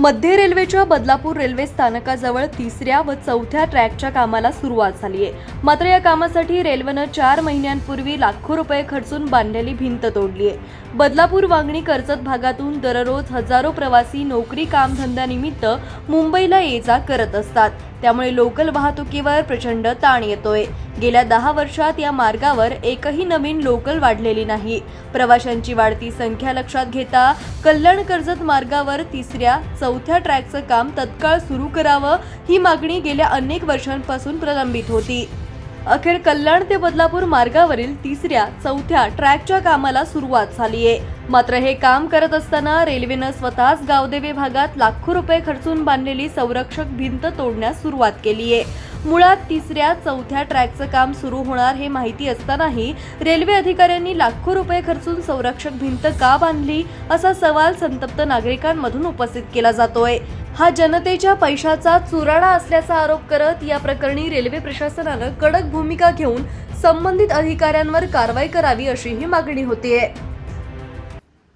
मध्य रेल्वेच्या बदलापूर रेल्वे स्थानकाजवळ तिसऱ्या व चौथ्या ट्रॅकच्या कामाला सुरुवात झाली आहे. मात्र या कामासाठी रेल्वेनं चार महिन्यांपूर्वी लाखो रुपये खर्चून बांधलेली भिंत तोडली आहे. बदलापूर वांगणी कर्जत भागातून दररोज हजारो प्रवासी नोकरी कामधंद्यानिमित्त मुंबईला ये जा करत असतात. त्यामुळे लोकल वाहतुकीवर प्रचंड ताण येतोय. गेल्या दहा वर्षात या मार्गावर एकही नवीन लोकल वाढलेली नाही. प्रवाशांची वाढती संख्या लक्षात घेता कल्याण कर्जत मार्गावर तिसऱ्या चौथ्या ट्रॅकचं काम तत्काळ सुरू करावं ही मागणी गेल्या अनेक वर्षांपासून प्रलंबित होती. अखेर कल्याण ते बदलापूर मार्गावरील तिसऱ्या चौथ्या ट्रॅकच्या कामाला सुरुवात झाली आहे मात्र हे काम करत असताना रेल्वेनं स्वतःच गावदेवी भागात लाखो रुपये खर्चून बांधलेली संरक्षक भिंत तोडण्यास सुरुवात केली आहे. मुळात तिसऱ्या चौथ्या ट्रॅकचं काम सुरू होणार हे माहिती असतानाही रेल्वे अधिकाऱ्यांनी लाखो रुपये खर्चून संरक्षक भिंत का बांधली असा सवाल संतप्त नागरिकांमधून उपस्थित केला जातोय. हा जनतेच्या पैशाचा चुराडा असल्याचा आरोप करत या प्रकरणी रेल्वे प्रशासनानं कडक भूमिका घेऊन संबंधित अधिकाऱ्यांवर कारवाई करावी अशी ही मागणी होतीये.